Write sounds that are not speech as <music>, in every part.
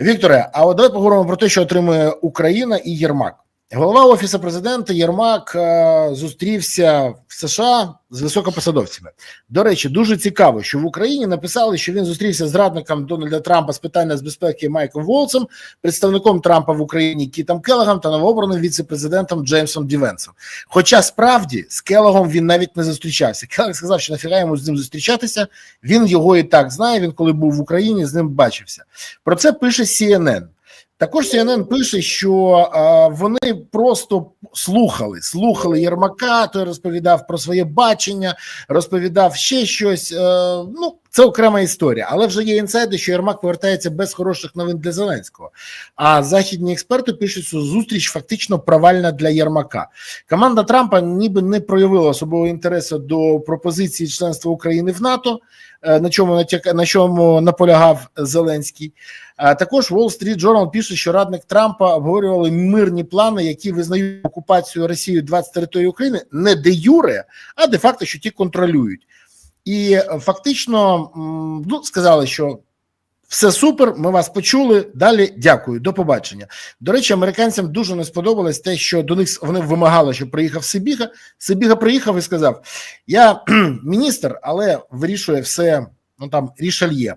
Вікторе, а от давай поговоримо про те, що отримує Україна і Єрмак. Голова офісу президента Єрмак е, зустрівся в США з високопосадовцями. До речі, дуже цікаво, що в Україні написали, що він зустрівся з радником Дональда Трампа з питань з безпеки Майком Волцем, представником Трампа в Україні Кітом Келлагом та новообраним віце-президентом Джеймсом Дівенсом. Хоча справді з Келлагом він навіть не зустрічався. Келлаг сказав, що нафіга йому з ним зустрічатися. Він його і так знає. Він коли був в Україні, з ним бачився. Про це пише CNN. Також CNN пише, що е, вони просто слухали, слухали Єрмака. Той розповідав про своє бачення, розповідав ще щось. Е, ну це окрема історія, але вже є інсайди, що Єрмак повертається без хороших новин для Зеленського. А західні експерти пишуть, що зустріч фактично провальна для Єрмака. Команда Трампа ніби не проявила особливого інтересу до пропозиції членства України в НАТО, е, на чому на чому наполягав Зеленський. Також Wall Street Journal пише, що радник Трампа обговорювали мирні плани, які визнають окупацію Росією 20 територій України не де юре, а де факто, що ті контролюють. І фактично ну, сказали, що все супер, ми вас почули. Далі дякую, до побачення. До речі, американцям дуже не сподобалось те, що до них вони вимагали, щоб приїхав Сибіга. Сибіга приїхав і сказав: Я <clears throat> міністр, але вирішує все ну там рішальє.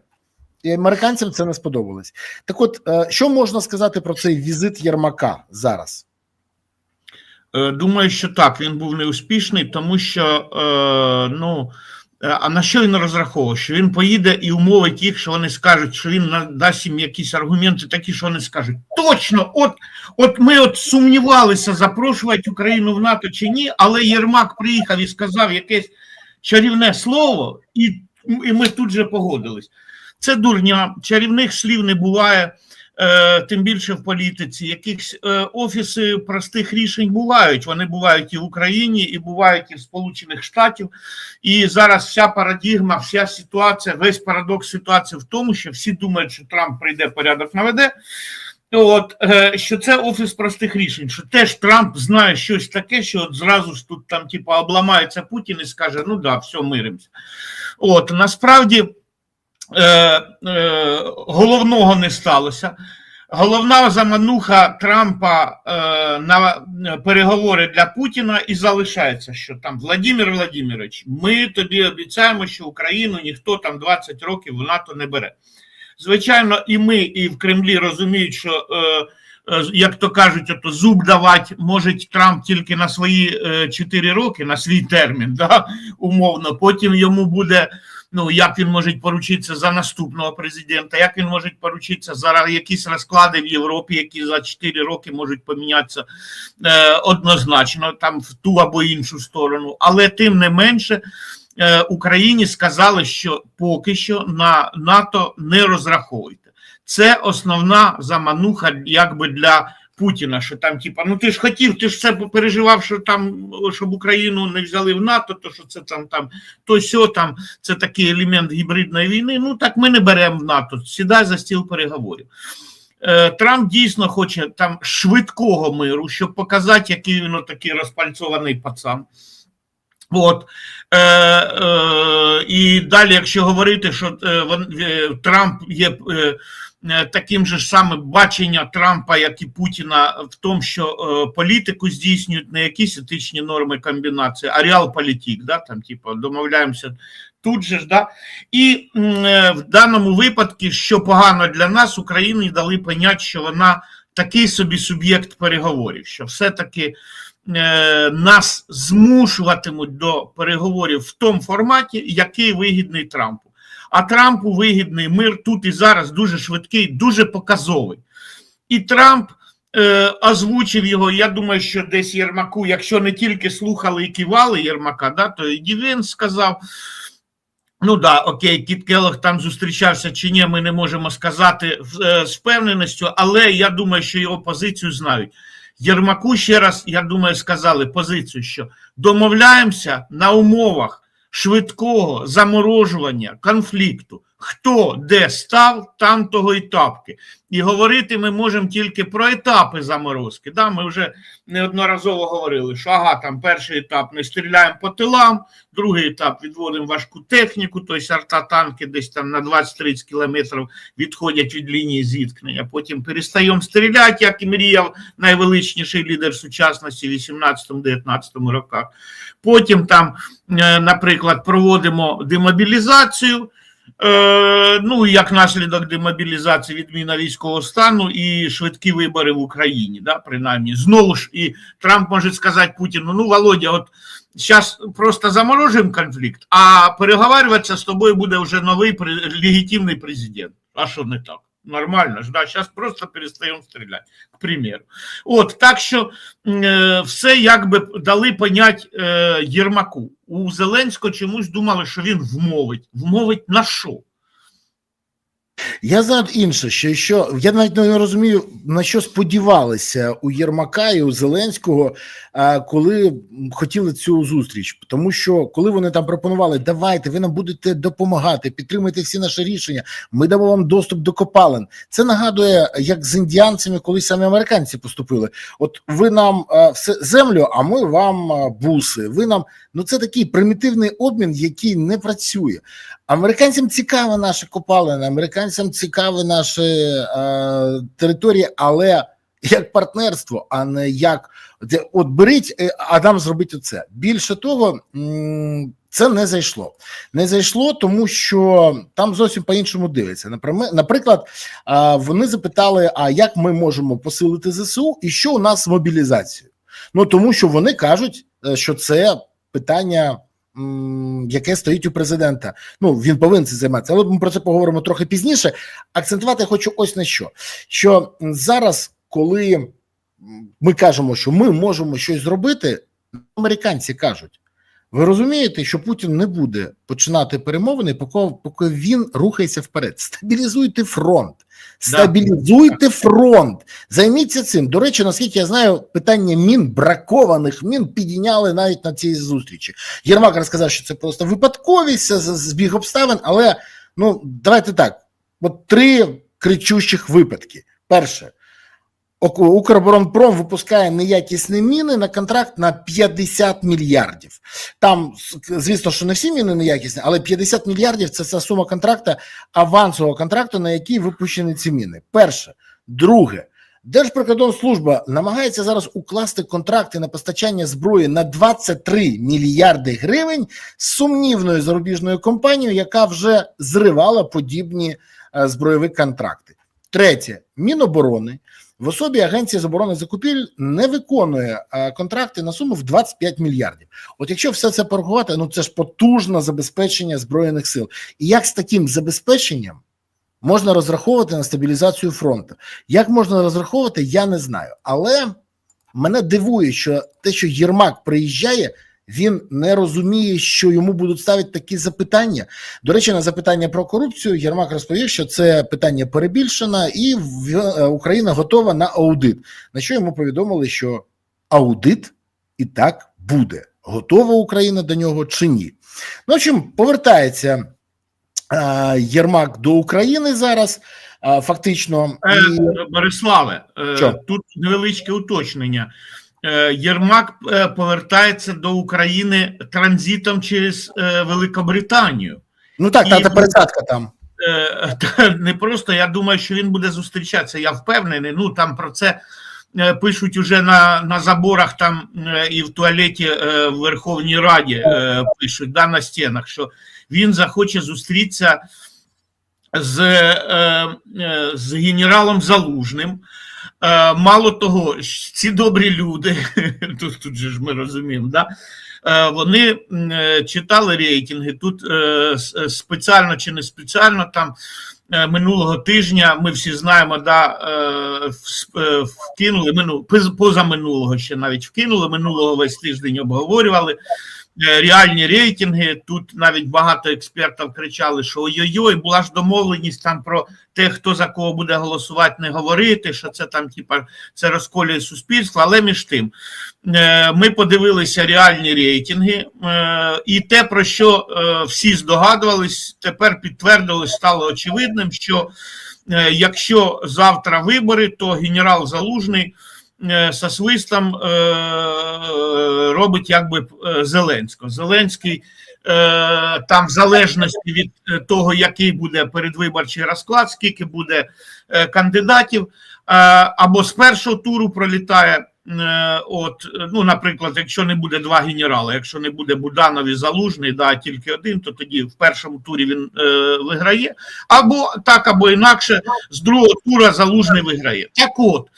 І американцям це не сподобалось. Так, от е, що можна сказати про цей візит Єрмака зараз? Е, Думаю, що так, він був неуспішний, тому що е, ну. А на що він розраховував? Що він поїде і умовить їх, що вони скажуть, що він надасть їм якісь аргументи, такі, що вони скажуть. Точно, от от ми от сумнівалися, запрошувати Україну в НАТО чи ні, але Єрмак приїхав і сказав якесь чарівне слово, і, і ми тут же погодились. Це дурня, чарівних слів не буває. Е, тим більше в політиці, якихось е, офіси простих рішень бувають. Вони бувають і в Україні, і бувають і в Сполучених Штатів. І зараз вся парадігма, вся ситуація, весь парадокс ситуації в тому, що всі думають, що Трамп прийде порядок наведе. От е, що це офіс простих рішень, що теж Трамп знає щось таке, що от зразу ж тут там, типу, обламається Путін і скаже: ну да, все, миримося. От насправді. Е, е, головного не сталося. Головна замануха Трампа е, на переговори для Путіна і залишається, що там Владимир Владимирович, ми тобі обіцяємо, що Україну ніхто там 20 років в НАТО не бере. Звичайно, і ми, і в Кремлі розуміють, що. Е, як то кажуть, ото зуб давати може Трамп тільки на свої 4 роки, на свій термін, да, умовно. Потім йому буде ну як він може поручитися за наступного президента, як він може поручитися за якісь розклади в Європі, які за 4 роки можуть помінятися е, однозначно там в ту або іншу сторону, але тим не менше. Е, Україні сказали, що поки що на НАТО не розраховуйте. Це основна замануха, якби для Путіна, що там, типа, ну ти ж хотів, ти ж це переживав, що там щоб Україну не взяли в НАТО, то що це там там то сьо там це такий елемент гібридної війни. Ну так ми не беремо в НАТО. Сідай за стіл переговорів. Е, Трамп дійсно хоче там швидкого миру, щоб показати, який він такий розпальцований пацан. От е, е, і далі, якщо говорити, що е, е, Трамп є. Е, Таким же саме бачення Трампа, як і Путіна, в тому, що е, політику здійснюють не якісь етичні норми комбінації, а реалполітик, да, там, типу, домовляємося тут же ж, да. І е, в даному випадку, що погано для нас, Україні дали поняття, що вона такий собі суб'єкт переговорів, що все-таки е, нас змушуватимуть до переговорів в тому форматі, який вигідний Трампу. А Трампу вигідний мир тут і зараз дуже швидкий, дуже показовий. І Трамп е, озвучив його. Я думаю, що десь Єрмаку, якщо не тільки слухали і кивали Єрмака, да, то і він сказав. Ну да, окей, Кіт Келлог там зустрічався чи ні, ми не можемо сказати е, з впевненістю, але я думаю, що його позицію знають. Єрмаку ще раз, я думаю, сказали позицію, що домовляємося на умовах швидкого заморожування конфлікту хто де став, там того і тапки. І говорити ми можемо тільки про етапи заморозки. Да, ми вже неодноразово говорили, що ага, там перший етап не стріляємо по тилам, другий етап відводимо важку техніку, тобто арта-танки десь там на 20-30 кілометрів відходять від лінії зіткнення. Потім перестаємо стріляти, як і мріяв найвеличніший лідер сучасності в 18-19 роках. Потім там, е, наприклад, проводимо демобілізацію. Е, ну, як наслідок демобілізації, відміна військового стану і швидкі вибори в Україні, да, принаймні. Знову ж і Трамп може сказати Путіну: ну, Володя, от зараз просто заморожуємо конфлікт, а переговарюватися з тобою буде вже новий легітимний президент. А що не так? Нормально ж, да, зараз просто перестаємо стріляти, к примеру. От, так що е, все якби дали понять е, Єрмаку. У Зеленського чомусь думали, що він вмовить. Вмовить на що? Я знаю інше, що, що я навіть не розумію, на що сподівалися у Єрмака і у Зеленського, коли хотіли цю зустріч. Тому що коли вони там пропонували, давайте, ви нам будете допомагати, підтримуйте всі наші рішення, ми дамо вам доступ до копалин. Це нагадує, як з індіанцями, коли самі американці поступили. От ви нам все землю, а ми вам буси. Ви нам ну це такий примітивний обмін, який не працює. Американцям цікаві наші копалини, американцям цікаві наші е, території, але як партнерство, а не як от беріть, е, а нам зробіть оце. Більше того, це не зайшло. Не зайшло, тому що там зовсім по-іншому дивиться. Наприклад, вони запитали: а як ми можемо посилити ЗСУ і що у нас з мобілізацією? Ну тому що вони кажуть, е, що це питання. Яке стоїть у президента, ну він повинен цим займатися, але ми про це поговоримо трохи пізніше. Акцентувати хочу ось на що: що зараз, коли ми кажемо, що ми можемо щось зробити, американці кажуть: ви розумієте, що Путін не буде починати перемовини, поки, поки він рухається вперед. Стабілізуйте фронт. Стабілізуйте фронт, займіться цим. До речі, наскільки я знаю, питання мін, бракованих мін підійняли навіть на цій зустрічі. Єрмак розказав, що це просто випадковість, збіг обставин, але ну давайте так: от три кричущих випадки. Перше, Укроборонпром випускає неякісні міни на контракт на 50 мільярдів. Там, звісно, що не всі міни неякісні, але 50 мільярдів це ця сума контракта, авансового контракту, на який випущені ці міни. Перше. Друге. Держприкордонслужба намагається зараз укласти контракти на постачання зброї на 23 мільярди гривень з сумнівною зарубіжною компанією, яка вже зривала подібні е, збройові контракти. Третє, Міноборони в особі Агенції з оборони закупівель не виконує е, контракти на суму в 25 мільярдів. От якщо все це порахувати, ну це ж потужне забезпечення збройних сил. І як з таким забезпеченням можна розраховувати на стабілізацію фронту? Як можна розраховувати, я не знаю. Але мене дивує, що те, що Єрмак приїжджає, він не розуміє, що йому будуть ставити такі запитання. До речі, на запитання про корупцію Єрмак розповів, що це питання перебільшено, і е, Україна готова на аудит. На що йому повідомили, що аудит і так буде. Готова Україна до нього чи ні? Ну, в общем, повертається е, Єрмак до України зараз, е, фактично. Е, І... Бориславе, е, тут невеличке уточнення. Е, Єрмак е, повертається до України транзитом через е, Великобританію. Ну так, та, та пересадка там. <laughs> Та не просто я думаю, що він буде зустрічатися. Я впевнений. Ну там про це пишуть уже на, на заборах там і в туалеті в Верховній Раді пишуть да, на стінах, що він захоче зустрітися з, з генералом Залужним. Е, Мало того, ці добрі люди, <laughs> тут, тут же ж ми розуміємо, да? Е, вони е, читали рейтинги. Тут спеціально чи не спеціально там минулого тижня ми всі знаємо, да, вкинули мину, поза минулого ще навіть вкинули, минулого весь тиждень обговорювали. Е, реальні рейтинги. Тут навіть багато експертів кричали, що ой-ой-ой, була ж домовленість там про те, хто за кого буде голосувати, не говорити, що це там, типа, це розколює суспільство. Але між тим, е, ми подивилися реальні рейтинги, е, і те, про що всі здогадувались, тепер підтвердилось, стало очевидним, що якщо завтра вибори, то генерал Залужний со свистом е, робить якби е, Зеленського. Зеленський е, там в залежності від е, того, який буде передвиборчий розклад, скільки буде е, кандидатів, е, або з першого туру пролітає. е, От, е, ну, наприклад, якщо не буде два генерали, якщо не буде Буданов і Залужний, да, тільки один, то тоді в першому турі він е, виграє, або так, або інакше, з другого тура Залужний виграє. Так от, е,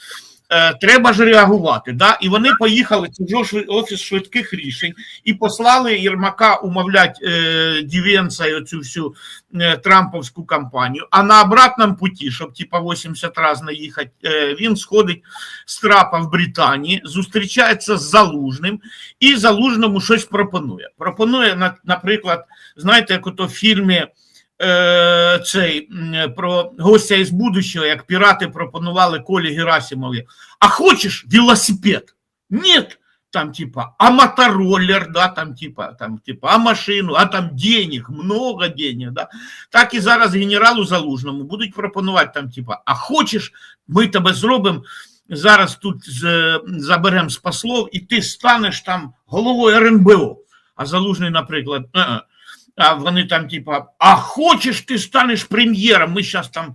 треба ж реагувати. Да? І вони поїхали, це офіс швидких рішень, і послали Єрмака умовлять е, Дівенса і оцю всю е, Трамповську кампанію. А на обратному путі, щоб типа 80 разів не їхати, е, він сходить з трапа в Британії, зустрічається з Залужним і Залужному щось пропонує. Пропонує, на- наприклад, знаєте, як ото в фільмі е, цей про гостя із будущого, як пірати пропонували Колі Герасимові. А хочеш велосипед? Нет. Там типа, а мотороллер, да, там типа, там типа, а машину, а там денег, много денег, да. Так і зараз генералу Залужному будуть пропонувати там, типа, а хочеш, ми тебе зробимо, зараз тут заберемо з послов, і ти станеш там головою РНБО. А Залужний, наприклад, «Е-е». А вони там, типа, а хочеш, ти станеш прем'єром, ми зараз там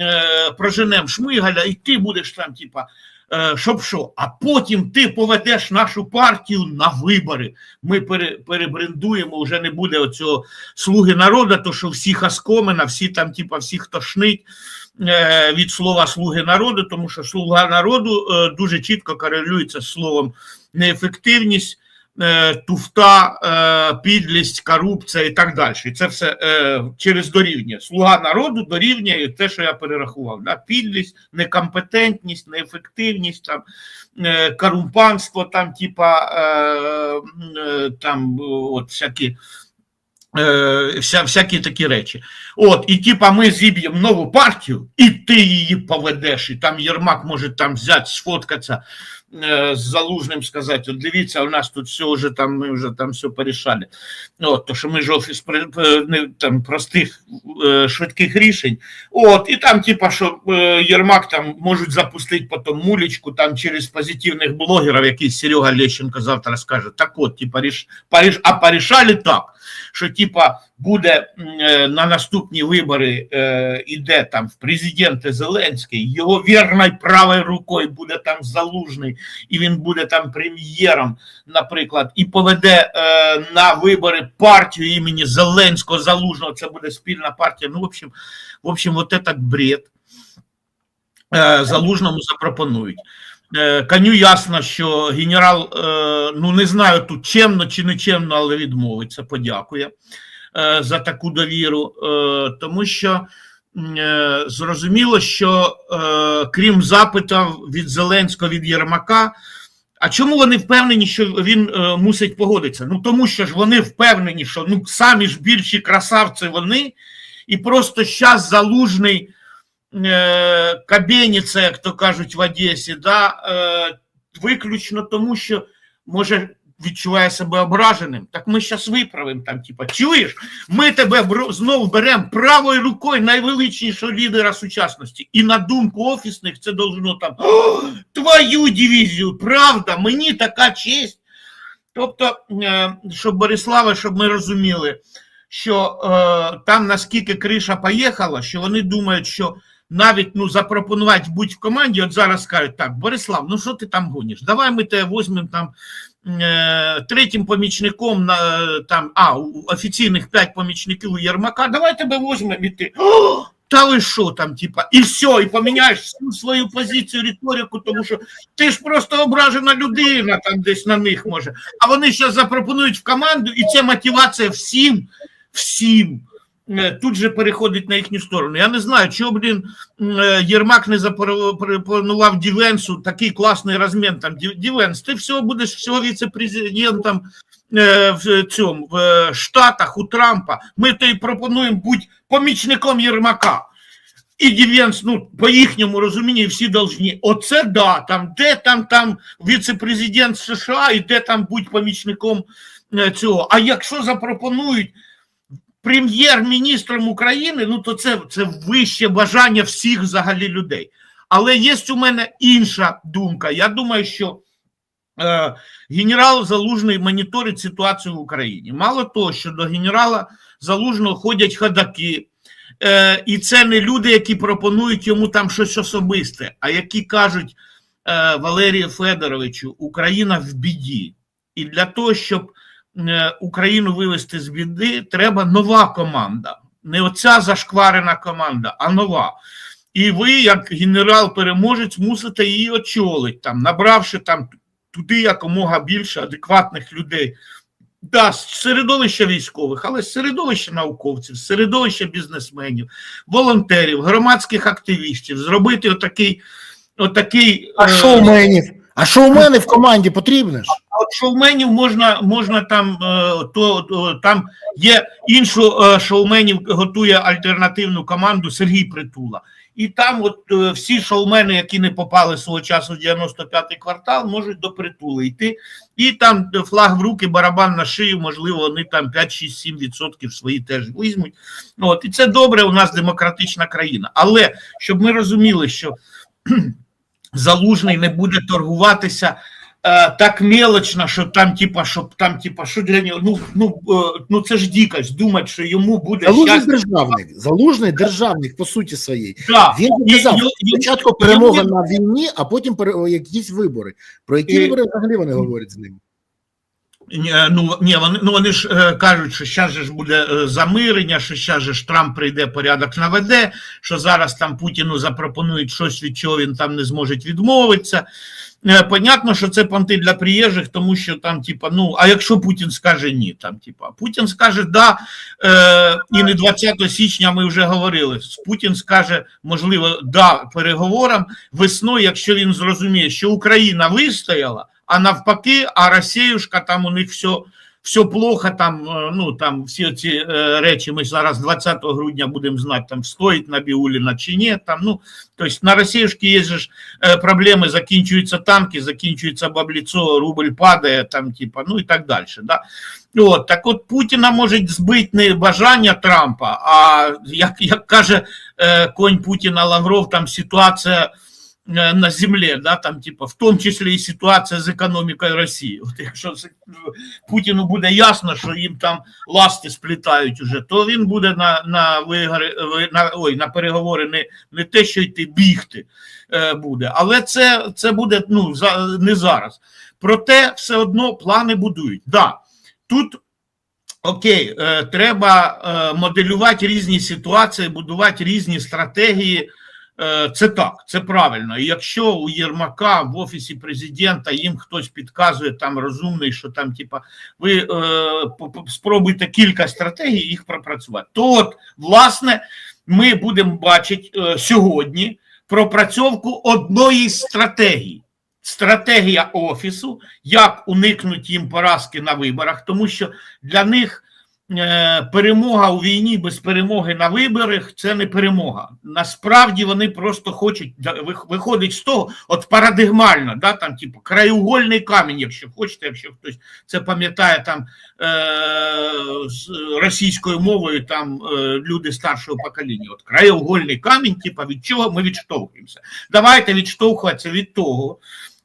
е, проженемо Шмигаля, і ти будеш там, типа, е, щоб що, а потім ти поведеш нашу партію на вибори. Ми пере, перебрендуємо, вже не буде оцього слуги народу, то що всіх оскомина, всі там, типа, всіх тошнить е, від слова слуги народу, тому що слуга народу е, дуже чітко корелюється з словом неефективність. Е, Туфта, е, підлість, корупція і так далі. І це все е, через дорівнює. Слуга народу дорівнює те, що я перерахував. Да? Підлість, некомпетентність, неефективність, там, корумпанство, там, типа, там, от, всякі, вся, всякі такі речі. От, і типа ми зіб'ємо нову партію, і ти її поведеш, і там Єрмак може там взяти, сфоткатися е, з Залужним, сказати, от дивіться, у нас тут все вже там, ми вже там все порішали. От, то що ми ж офіс е, там, простих е, швидких рішень. От, і там, типа, що е, Єрмак там можуть запустити потім мулечку там через позитивних блогерів, якийсь Серега Лещенко завтра скаже. Так от, типа, ріш, поріш, а порішали так, що типа буде е, на наступні вибори е, іде там в президенти Зеленський, його вірною правою рукою буде там залужний, і він буде там прем'єром, наприклад, і поведе е, на вибори партію імені Зеленського Залужного. Це буде спільна партія. Ну, в общем, в общем, вот этот бред Залужному запропонують. Коню ясно, що генерал, ну не знаю тут чемно чи не чемно, але відмовиться, подякує за таку довіру, е, тому що е, зрозуміло, що е, крім запитів від Зеленського від Єрмака, а чому вони впевнені, що він е, мусить погодитися? Ну тому що ж вони впевнені, що ну самі ж більші красавці вони, і просто щас залужний е, кабеніться, як то кажуть в Одесі, да, е, виключно тому, що може відчуває себе ображеним. Так ми зараз виправимо там, типа, чуєш, ми тебе бро- знов беремо правою рукою найвеличнішого лідера сучасності. І на думку офісних це должно там твою дивізію, правда, мені така честь. Тобто, е, щоб Борислава, щоб ми розуміли, що е, там наскільки криша поїхала, що вони думають, що навіть ну запропонувати будь в команді, от зараз скажуть, так, Борислав, ну що ти там гониш? Давай ми тебе візьмемо там третім помічником на е, там, а, у офіційних п'ять помічників у Єрмака, давай тебе візьмемо і ти. «О, Та ви що там, типа, і все, і поміняєш всю свою позицію, риторику, тому що ти ж просто ображена людина, там десь на них може. А вони ще запропонують в команду, і це мотивація всім, всім. Е, Тут же переходить на їхню сторону. Я не знаю, чого, блін, е, Єрмак не запропонував Дівенсу такий класний розмін. Там Дівенс, ти всього будеш всього віце-президентом е, в цьому в Штатах у Трампа. Ми то й пропонуємо бути помічником Єрмака. І Дівенс, ну, по їхньому розумінні всі должні. Оце да, там, де там там віце-президент США і де там будь помічником цього. А якщо запропонують прем'єр-міністром України, ну то це, це вище бажання всіх взагалі людей. Але є у мене інша думка. Я думаю, що е, генерал Залужний моніторить ситуацію в Україні. Мало того, що до генерала Залужного ходять ходаки. Е, і це не люди, які пропонують йому там щось особисте, а які кажуть е, Валерію Федоровичу, Україна в біді. І для того, щоб Україну вивести з біди, треба нова команда. Не оця зашкварена команда, а нова. І ви, як генерал-переможець, мусите її очолити, там, набравши там туди якомога більше адекватних людей. Да, з середовища військових, але з середовища науковців, з середовища бізнесменів, волонтерів, громадських активістів, зробити отакий, отакий А е, шоуменів? А шоумени в команді потрібні ж? Шоуменів можна, можна там, е, то, то там є іншу е, шоуменів, готує альтернативну команду Сергій Притула. І там от е, всі шоумени, які не попали свого часу в 95-й квартал, можуть до притули йти. І там е, флаг в руки, барабан на шию, можливо, вони там 5-6-7% свої теж візьмуть. От, і це добре, у нас демократична країна. Але щоб ми розуміли, що <clears throat> залужний не буде торгуватися е, так мелочно, що там, типа, щоб там, типа, що для нього, ну, ну, е, ну це ж дикость, думати, що йому буде Залужний щастя. державник, залужний державник по суті своїй. Да. Він казав, спочатку перемога на війні, а потім якісь вибори. Про які І- вибори взагалі вони говорять з ним? Ні, Ну, ні, вони, ну, вони ж е, кажуть, що зараз же ж буде е, замирення, що зараз же ж Трамп прийде, порядок наведе, що зараз там Путіну запропонують щось, від чого він там не зможе відмовитися. Е, понятно, що це понти для приїжджих, тому що там, типа, ну, а якщо Путін скаже ні, там, типа, Путін скаже да, е, і не 20 січня ми вже говорили. Путін скаже, можливо, да переговорам весною, якщо він зрозуміє, що Україна вистояла, а навпаки, а Росіюшка там у них все, все плохо, там, е, ну, там всі ці е, речі ми зараз 20 грудня будемо знати, там стоїть Набіуліна чи ні. Там, ну, тобто на Росіюшки є ж е, проблеми, закінчуються танки, закінчується бабліцо, рубль падає, там, типа, ну і так далі. Да? От, так от Путіна може збити не бажання Трампа, а як, як каже конь Путіна Лавров, там ситуація на землі, да, там, типа, в тому числі і ситуація з економікою Росії. От якщо Путіну буде ясно, що їм там ласти сплітають уже, то він буде на, на, вигори, на, ой, на переговори не, не те, що йти бігти е, буде, але це, це буде ну, за, не зараз. Проте все одно плани будують. Да, тут окей, е, треба е, моделювати різні ситуації, будувати різні стратегії. Е, Це так, це правильно. І якщо у Єрмака в офісі президента їм хтось підказує там розумний, що там, типа, ви е, спробуйте кілька стратегій їх пропрацювати. То от, власне, ми будемо бачити е, сьогодні пропрацьовку одної з стратегій. Стратегія офісу, як уникнути їм поразки на виборах, тому що для них перемога у війні без перемоги на виборах це не перемога. Насправді вони просто хочуть виходить з того, от парадигмально, да, там, типу, краєугольний камінь, якщо хочете, якщо хтось це пам'ятає там е, з російською мовою, там е, люди старшого покоління. От краєугольний камінь, типу, від чого ми відштовхуємося. Давайте відштовхуватися від того,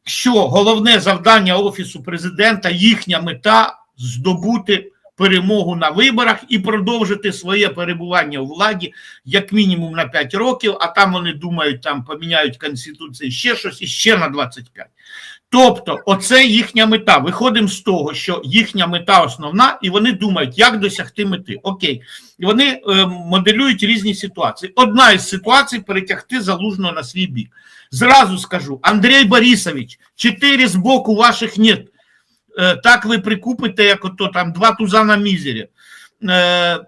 що головне завдання офісу президента, їхня мета здобути перемогу на виборах і продовжити своє перебування у владі як мінімум на 5 років, а там вони думають, там поміняють конституцію ще щось і ще на 25. Тобто, оце їхня мета. Виходимо з того, що їхня мета основна, і вони думають, як досягти мети. Окей, і вони е, моделюють різні ситуації. Одна із ситуацій перетягти залужного на свій бік. Зразу скажу, Андрій Борисович, чотири з боку ваших нет. Е, так ви прикупите, як ото там два туза на мізері. Е,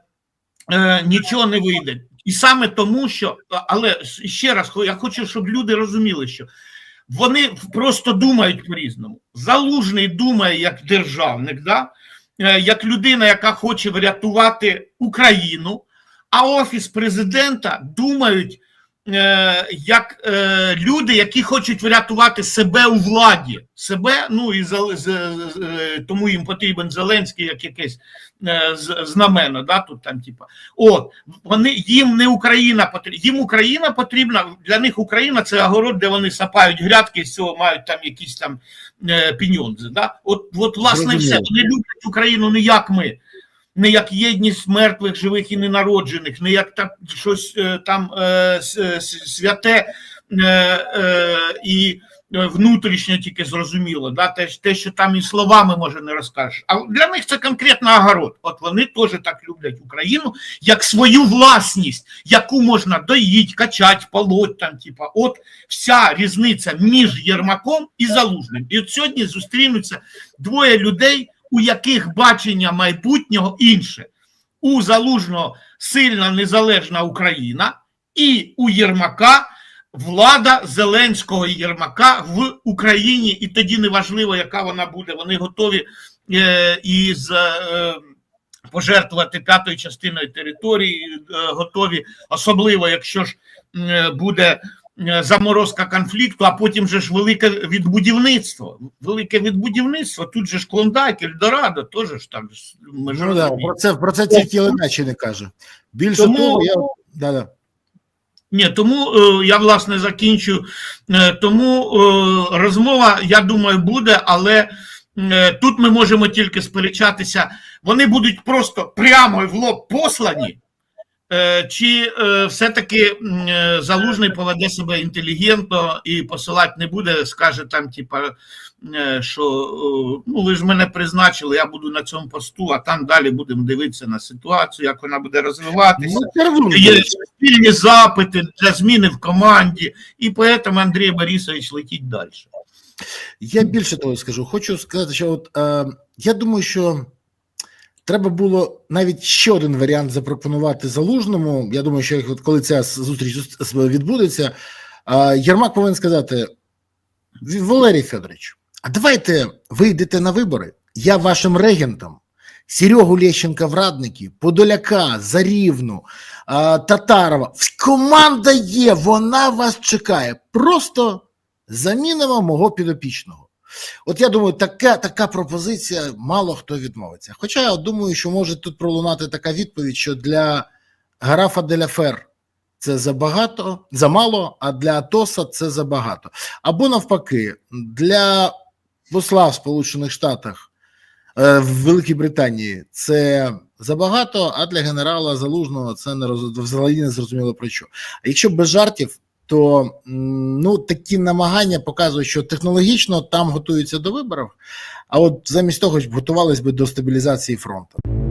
е, нічого не вийде. І саме тому, що, але ще раз, я хочу, щоб люди розуміли, що вони просто думають по-різному. Залужний думає як державник, да? як людина, яка хоче врятувати Україну, а офіс президента думають як е, люди, які хочуть врятувати себе у владі, себе, ну і за, з, е, тому їм потрібен Зеленський як якесь е, з- знамено, да, тут там, типа. От, вони їм не Україна потрібна, їм Україна потрібна, для них Україна це огород, де вони сапають грядки, з цього мають там якісь там е, піньонзи. Да? От, от власне і все. Вони люблять Україну не як ми. Не як єдність мертвих, живих і ненароджених, не як так щось е, там е, е, святе і внутрішньо тільки зрозуміло. Да? Те, те, що там і словами може не розкажеш. А для них це конкретно огород. От вони теж так люблять Україну як свою власність, яку можна доїть, качать, полоть там. Типа, от вся різниця між Єрмаком і Залужним. І от сьогодні зустрінуться двоє людей, у яких бачення майбутнього інше. У Залужного сильна незалежна Україна, і у Єрмака влада Зеленського Єрмака в Україні. І тоді неважливо, яка вона буде. Вони готові е, і з. Е, Пожертвувати п'ятою частиною території, е, готові, особливо якщо ж е, буде заморозка конфлікту, а потім же ж велике відбудівництво. Велике відбудівництво. Тут же ж Клондайк, Ельдорадо, теж ж так. Ми ж Ну, да, про це про це тільки Леначі не каже. Більше Тому- того, я да, да. Ні, тому е, я власне закінчу. Е, тому е, розмова, я думаю, буде, але е, тут ми можемо тільки сперечатися. Вони будуть просто прямо в лоб послані, е, чи е, все-таки е, залужний поведе себе інтелігентно і посилати не буде, скаже там, типа, е, що е, ну ви ж мене призначили, я буду на цьому посту, а там далі будемо дивитися на ситуацію, як вона буде розвиватися. Ну, Є спільні запити для зміни в команді, і поэтому Андрій Борисович летить далі. Я більше того скажу. Хочу сказати, що от е, я думаю, що треба було навіть ще один варіант запропонувати залужному. Я думаю, що коли ця зустріч відбудеться, Єрмак повинен сказати: Валерій Федорович, а давайте ви йдете на вибори. Я вашим регентом. Серегу Лещенка в радники, Подоляка, Зарівну, Татарова. Команда є, вона вас чекає. Просто замінимо мого підопічного. От я думаю, така, така пропозиція мало хто відмовиться. Хоча я думаю, що може тут пролунати така відповідь, що для Гарафа Деля Фер це забагато, замало, а для Атоса це забагато. Або навпаки, для посла в Сполучених Штатах е, в Великій Британії це забагато, а для генерала Залужного це не взагалі не зрозуміло про що. А якщо без жартів, то ну такі намагання показують, що технологічно там готуються до виборів, а от замість того, щоб готувались би до стабілізації фронту.